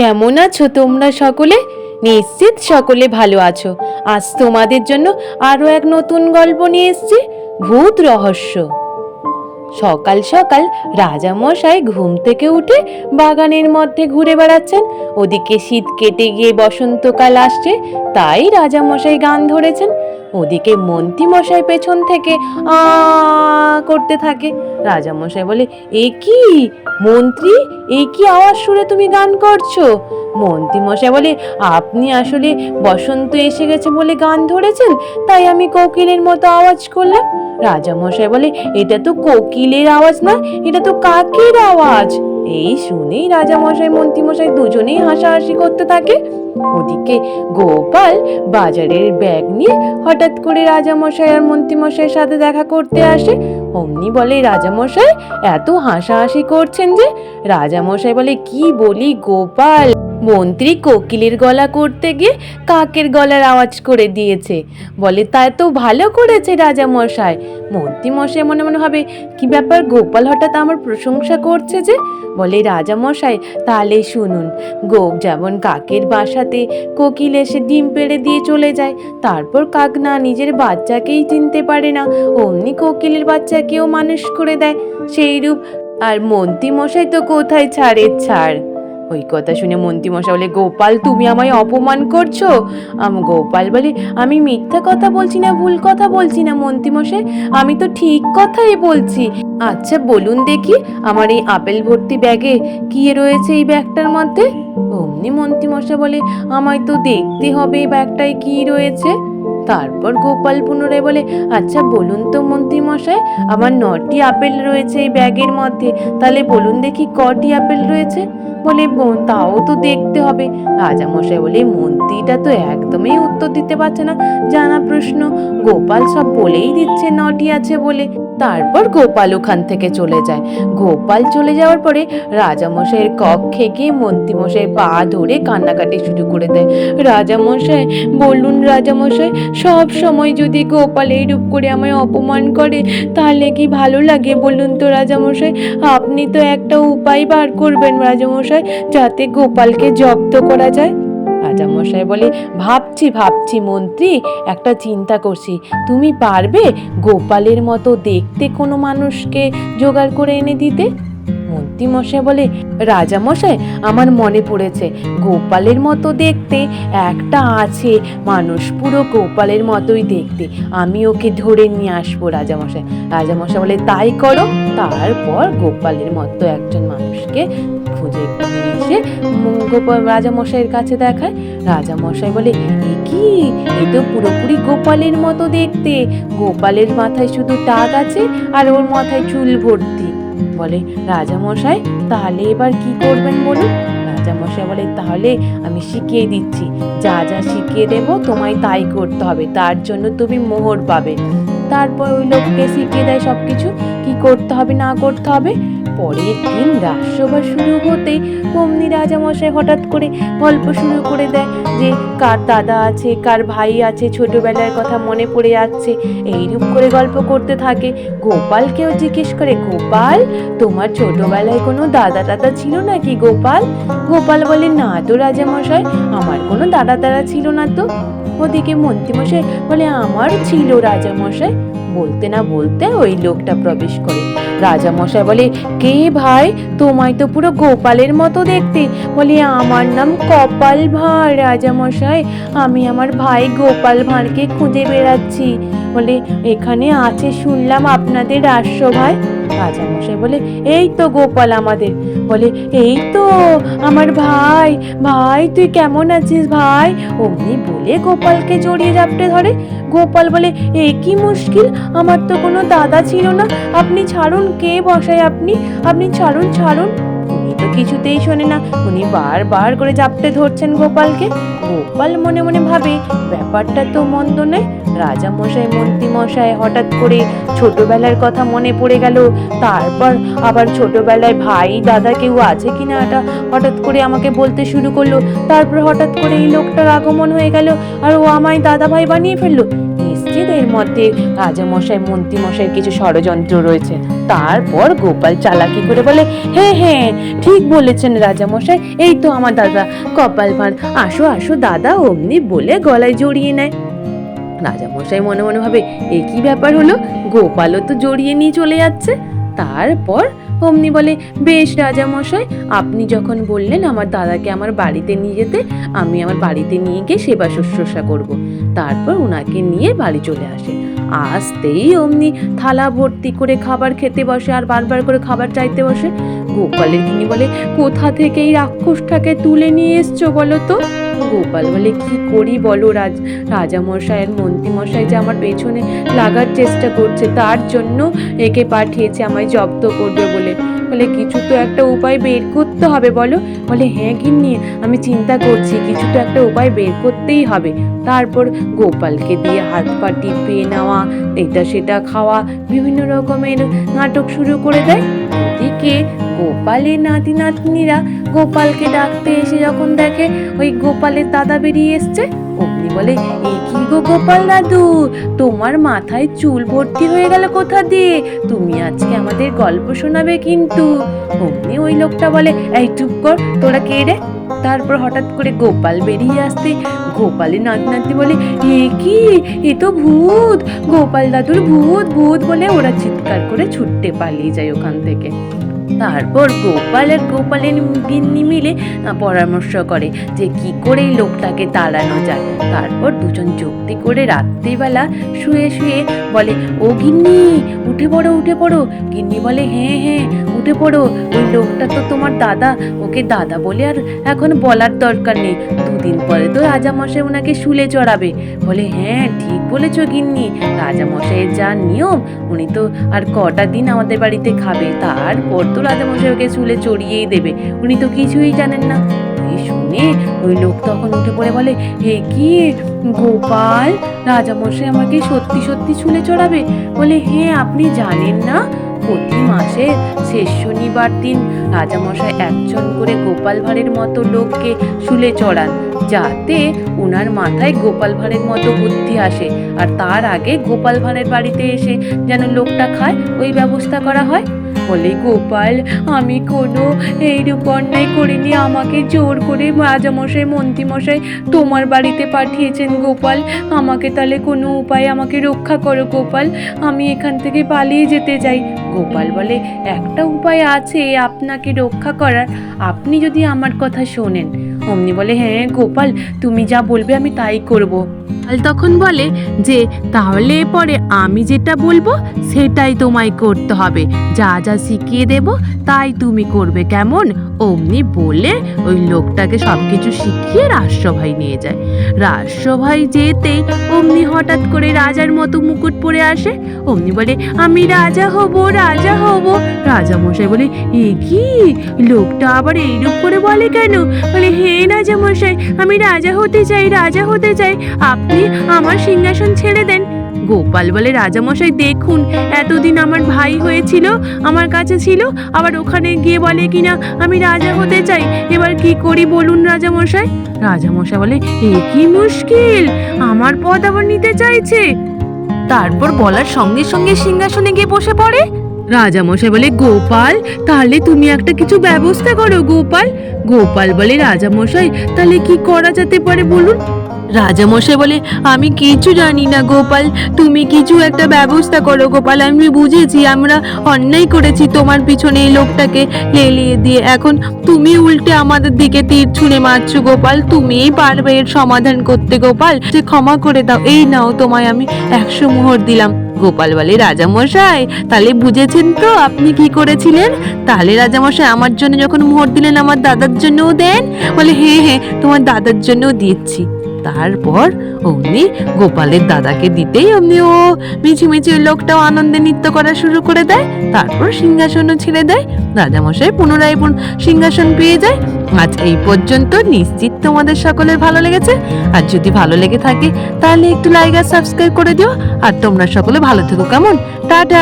কেমন আছো তোমরা সকলে? নিশ্চিত সকলে ভালো আছো। আজ তোমাদের জন্য আরও এক নতুন গল্প নিয়ে এসেছি, ভূত রহস্য। সকাল সকাল রাজামশাই ঘুম থেকে উঠে বাগানের মধ্যে ঘুরে বেড়াচ্ছেন। ওদিকে শীত কেটে গিয়ে বসন্তকাল আসছে, তাই রাজামশাই গান ধরেছেন। ওদিকে মন্ত্রী মশাই পেছন থেকে আ করতে থাকে। রাজামশাই বলে, এ কি? মন্ত্রী? এ কি আওয়াজ শুনে তুমি গান করছ? মন্ত্রী মশাই বলে, আপনি আসলে বসন্ত এসে গেছে বলে গান ধরেছেন, তাই আমি কোকিলের মতো আওয়াজ করলাম। রাজা মশাই বলে, এটা তো কোকিলের আওয়াজ না, এটা তো কাকের আওয়াজ? এই শুনেই রাজা মশাই মন্ত্রী মশাই দুজনেই হাসাহাসি করতে থাকে। ওদিকে গোপাল বাজারের ব্যাগ নিয়ে হঠাৎ করে রাজামশাই আর মন্ত্রীমশাইয়ের সাথে দেখা করতে আসে। অমনি বলে, রাজামশাই, এত হাসাহাসি করছেন যে? রাজামশাই বলে, কি বলি গোপাল? মন্ত্রী কোকিলের গলা করতে গিয়ে কাকের গলার আওয়াজ করে দিয়েছে। বলে, তা তো ভালো করেছে রাজামশাই মন্ত্রী মশাই মনে মনে হবে কি ব্যাপার গোপাল হঠাৎ আমার প্রশংসা করছে যে? বলে রাজামশাই তাহলে শুনুন। গো যেমন কাকের বাসাতে কোকিল এসে ডিম পেড়ে দিয়ে চলে যায়, তারপর কাক না নিজের বাচ্চাকেই চিনতে পারে না, অমনি কোকিলের বাচ্চাকেও মানুষ করে দেয়। সেইরূপ, আর মন্ত্রী মশাই তো কোথায় ছাড়ের ছাড়? ওই কথা শুনে মন্ত্রীমশাই বলে গোপাল, তুমি আমায় অপমান করছ? আম, গোপাল বলে, আমি মিথ্যা কথা বলছি না, ভুল কথা বলছি না মন্ত্রীমশাই, আমি তো ঠিক কথাই বলছি। আচ্ছা বলুন দেখি, আমার এই আপেল ভর্তি ব্যাগে কি রয়েছে এই ব্যাগটার মধ্যে? অমনি মন্ত্রীমশাই বলে, আমায় তো দেখতে হবে এই ব্যাগটায় কি রয়েছে। তারপর গোপাল পুনরায় বলে আচ্ছা বলুন তো মন্ত্রীমশাই আমার নটি আপেল রয়েছে এই ব্যাগের মধ্যে তাহলে বলুন দেখি কটি আপেল রয়েছে? বলে "বোন, তাও তো দেখতে হবে। রাজামশাই বলে মন্ত্রীটা তো একদমই উত্তর দিতে পারছে না জানা প্রশ্ন। গোপাল সব বলেই দিচ্ছে নটি আছে বলে। তারপর গোপাল ওখান থেকে চলে যায়। গোপাল চলে যাওয়ার পরে রাজামশাইয়ের কক্ষে গিয়ে মন্ত্রীমশাই পা ধরে কান্নাকাটি শুরু করে দেয়। রাজামশাই বলুন রাজামশাই সব সময় যদি গোপাল এইরূপ করে আমায় অপমান করে, তাহলে কি ভালো লাগে বলুন তো রাজামশাই? আপনি তো একটা উপায় বার করবেন রাজামশাই, যাতে গোপালকে জব্দ করা যায়। রাজামশাই বলে, ভাবছি ভাবছি মন্ত্রী, একটা চিন্তা করছি। তুমি পারবে গোপালের মতো দেখতে কোনো মানুষকে জোগাড় করে এনে দিতে? মন্ত্রী মশাই বলে, রাজামশাই, আমার মনে পড়েছে, গোপালের মতো দেখতে একটা আছে, মানুষ পুরো গোপালের মতোই দেখতে। আমি ওকে ধরে নিয়ে আসব, রাজামশাই। রাজামশাই বলে, তাই করো। তারপর গোপালের মতো একজন মানুষকে খুঁজে এসে গোপাল রাজামশাইয়ের কাছে দেখায়। রাজামশাই বলে, এ কি? এ তো পুরোপুরি গোপালের মতো দেখতে। গোপালের মাথায় শুধু টাক আছে আর ওর মাথায় চুল ভর্তি। বলে, রাজামশাই, তাহলে এবার কি করবেন বলুন? রাজামশাই বলে, তাহলে আমি শিখিয়ে দিচ্ছি। যা যা শিখিয়ে দেব তোমায় তাই করতে হবে। তার জন্য তুমি মোহর পাবে। তারপর ওই লোককে শিখিয়ে দেয় সব কিছু কি করতে হবে, না করতে হবে? পরের দিন রাজসভা শুরু হতেই অমনি রাজামশাই হঠাৎ করে গল্প শুরু করে দেয় যে, কার দাদা আছে, কার ভাই আছে, ছোটবেলার কথা মনে পড়ে যাচ্ছে। এইরূপ করে গল্প করতে থাকে। গোপালকেও জিজ্ঞেস করে, গোপাল, তোমার ছোটবেলায় কোনো দাদা দাদা ছিল নাকি গোপাল? গোপাল বলে, না তো রাজামশাই, আমার কোনো দাদা দাদা ছিল না তো। ওদিকে মন্ত্রীমশাই বলে আমার ছিল রাজামশাই। বলতে না বলতে ওই লোকটা প্রবেশ করে। রাজা মশাই বলে, কে ভাই? তোমায় তো পুরো গোপালের মতো দেখতে। বলে, আমার নাম কপাল ভাঁড় রাজা মশাই আমি আমার ভাই গোপাল ভাঁড়কে খুঁজে বেড়াচ্ছি। বলে, এখানে আছে শুনলাম আপনাদের রাজসভায়? রাজামশাই বলে, এই তো গোপাল আমাদের। বলে, এই তো আমার ভাই ভাই তুই কেমন আছিস ভাই? অমনি বলে গোপালকে জড়িয়ে জাপটে ধরে। গোপাল বলে, এ কি মুশকিল? আমার তো কোনো দাদা ছিল না। আপনি ছাড়ুন, কে বসায় আপনি? আপনি ছাড়ুন ছাড়ুন। তো কিছুতেই শোনে না। উনি বারবার করে জাপটে ধরছেন গোপালকে। গোপাল মনে মনে ভাবে, ব্যাপারটা তো মন্দ নয়। রাজা মশাই মন্ত্রী মশাই হঠাৎ করে ছোটবেলার কথা মনে পড়ে গেল। তারপর আবার ছোটবেলায় ভাই, দাদা কেউ আছে কিনা এটা হঠাৎ করে আমাকে বলতে শুরু করল। তারপর হঠাৎ করে এই লোকটার আগমন হয়ে গেল আর ও আমায় দাদা ভাই বানিয়ে ফেলল। এর মধ্যে রাজামশাই মন্ত্রীমশাইয়ের কিছু ষড়যন্ত্র রয়েছে। তারপর গোপাল চালাকি করে বলে হ্যাঁ হ্যাঁ ঠিক বলেছেন রাজামশাই, এই তো আমার দাদা। কপাল ভাঁড় আসো আসো, দাদা অমনি বলে গলায় জড়িয়ে নেয়। রাজামশাই মনে মনে ভাবে, এ কি ব্যাপার হলো? গোপালও তো জড়িয়ে নিয়ে চলে যাচ্ছে। তারপর অমনি বলে, বেশ রাজামশাই আপনি যখন বললেন আমার দাদাকে আমার বাড়িতে নিয়ে যেতে, আমি আমার বাড়িতে নিয়ে গিয়ে সেবা শুশ্রূষা করব। তারপর ওনাকে নিয়ে বাড়ি চলে আসে। আসতেই অমনি থালা ভর্তি করে খাবার খেতে বসে আর বারবার করে খাবার চাইতে বসে। গোপালের গিনি বলে, কোথা থেকে এই রাক্ষসটাকে তুলে নিয়ে এসছো বলো তো? গোপাল বলে, কি করি বলো রাজ রাজামশাইয়ের মন্ত্রীমশাই যে আমার পেছনে লাগার চেষ্টা করছে, তার জন্য একে পাঠিয়েছে, আমায় জব্দ করবে বলে। বলে, কিছু তো একটা উপায় বের করতে হবে বলো। বলে হ্যাঁ গিন্নি, আমি চিন্তা করছি, কিছু তো একটা উপায় বের করতেই হবে। তারপর গোপালকে দিয়ে হাত পা টিপে নেওয়া, এটা সেটা খাওয়া, বিভিন্ন রকমের নাটক শুরু করে দেয়। ওদিকে গোপালের নাতি নাতনিরা গোপালকে ডাকতে এসে যখন দেখে, ওই গোপালের দাদা বেরিয়ে এসছে। অমনি বলে, এ কি গো গোপাল দাদু? তোমার মাথায় চুল ভর্তি হয়ে গেল কোথা দিয়ে? তুমি আজকে আমাদের গল্প শোনাবে কিন্তু। অমনি ওই লোকটা বলে, এই চুপ কর, তোরা কে রে? তারপর হঠাৎ করে গোপাল বেরিয়ে আসতে গোপালের নাতি নাতি বলে, এ কি? এ তো ভূত! গোপাল দাদুর ভূত ভূত বলে ওরা চিৎকার করে ছুটতে পালিয়ে যায় ওখান থেকে। তারপর গোপাল আর গোপালের গিন্নি মিলে পরামর্শ করে যে কি করে এই লোকটাকে তাড়ানো যায়। তারপর দুজন যুক্তি করে রাত্রিবেলা শুয়ে শুয়ে বলে, ও গিন্নি, উঠে পড়ো উঠে পড়ো। গিন্নি বলে হ্যাঁ হ্যাঁ উঠে পড়ো। ওই লোকটা তো তোমার দাদা। ওকে দাদা বলে আর এখন বলার দরকার নেই। দুদিন পরে তো রাজামশাই ওনাকে শুলে চড়াবে। বলে হ্যাঁ ঠিক বলেছ গিন্নি। রাজামশাইয়ের যা নিয়ম, উনি তো আর কটা দিন আমাদের বাড়িতে খাবে। তারপর তো রাজামশাই ওকে শুলে চড়িয়েই দেবে। উনি তো কিছুই জানেন না। শুনে ওই লোক তখন উঠে পড়ে বলে হে কি? গোপাল, রাজামশাই আমাকে সত্যি সত্যি শুলে চড়াবে? বলে হ্যাঁ আপনি জানেন না? প্রতি মাসে শেষ শনিবার দিন রাজামশাই একজন করে গোপাল ভাঁড়ের মতো লোককে শুলে চড়ান। যাতে ওনার মাথায় গোপাল ভাঁড়ের মতো বুদ্ধি আসে আর তার আগে গোপাল ভাঁড়ের বাড়িতে এসে যেন লোকটা খায়, ওই ব্যবস্থা করা হয়। বলে, গোপাল, আমি কোনো এইরূপ অন্যায় করিনি। আমাকে জোর করে রাজামশাই, মন্ত্রীমশাই তোমার বাড়িতে পাঠিয়েছেন, গোপাল। আমাকে তাহলে কোনো উপায় আমাকে রক্ষা করো, গোপাল। আমি এখান থেকে পালিয়ে যেতে চাই। গোপাল বলে, একটা উপায় আছে আপনাকে রক্ষা করার। আপনি যদি আমার কথা শোনেন অমনি বলে হ্যাঁ গোপাল, তুমি যা বলবে আমি তাই করব। গোপাল তখন বলে যে, তাহলে পরে আমি যেটা বলব, সেটাই তোমায় করতে হবে। যা যা শিখিয়ে দেব, তাই তুমি করবে। কেমন? অমনি বলে ওই লোকটাকে সব কিছু শিখিয়ে রাজসভায় নিয়ে যায়। রাজসভায় যেতেই অমনি হঠাৎ করে রাজার মতো মুকুট পরে আসে। অমনি বলে, আমি রাজা হব রাজা হব। রাজা মশাই বলে, এ কি? লোকটা আবার এইরূপ করে বলে কেন? বলে, হে রাজা মশাই আমি রাজা হতে চাই, রাজা হতে চাই। আপনি আমার সিংহাসন ছেড়ে দেন। গোপাল বলে রাজামশাই, দেখুন, এতদিন আমার ভাই হয়েছিল, আমার কাছে ছিল, আবার ওখানে গিয়ে বলে কিনা, আমি রাজা হতে চাই, এবার কি করি বলুন রাজামশাই? রাজামশাই বলে, এ কি মুশকিল, আমার পদ আবার নিতে চাইছে। তারপর বলার সঙ্গে সঙ্গে সিংহাসনে গিয়ে বসে পড়ে। রাজামশাই বলে, গোপাল, তাহলে তুমি একটা কিছু ব্যবস্থা করো, গোপাল। গোপাল বলে, রাজামশাই, তাহলে কি করা যেতে পারে বলুন? রাজামশাই বলে, আমি কিছু জানি না গোপাল। তুমি কিছু একটা ব্যবস্থা করো গোপাল। আমি বুঝেছি আমরা অন্যায় করেছি তোমার পিছনে এই লোকটাকে লেলিয়ে দিয়ে। এখন তুমি উল্টে আমাদের দিকে তীর ছুঁড়ে মারছো গোপাল। তুমিই পারবে এর সমাধান করতে গোপাল। যে ক্ষমা করে দাও, এই নাও তোমায় আমি একশো মোহর দিলাম। গোপাল বলে, রাজামশাই, তাহলে বুঝেছেন তো আপনি কি করেছিলেন? তাহলে রাজামশাই আমার জন্য যখন মোহর দিলেন, আমার দাদার জন্যও দেন? বলে হ্যাঁ হ্যাঁ তোমার দাদার জন্যও দিচ্ছি তারপর অমনি গোপালের দাদাকে দিতেই অমনি ও মিছিমিছি ওই লোকটাও আনন্দে নৃত্য করা শুরু করে দেয়। তারপর সিংহাসনও ছেড়ে দেয়। রাজামশাই পুনরায় পুন- সিংহাসন পেয়ে যায়। আজ এই পর্যন্ত নিশ্চিত তোমাদের সকলের ভালো লেগেছে। আর যদি ভালো লেগে থাকে, তাহলে একটু লাইক আর সাবস্ক্রাইব করে দিও। আর তোমরা সকলে ভালো থেকো কেমন? টাটা!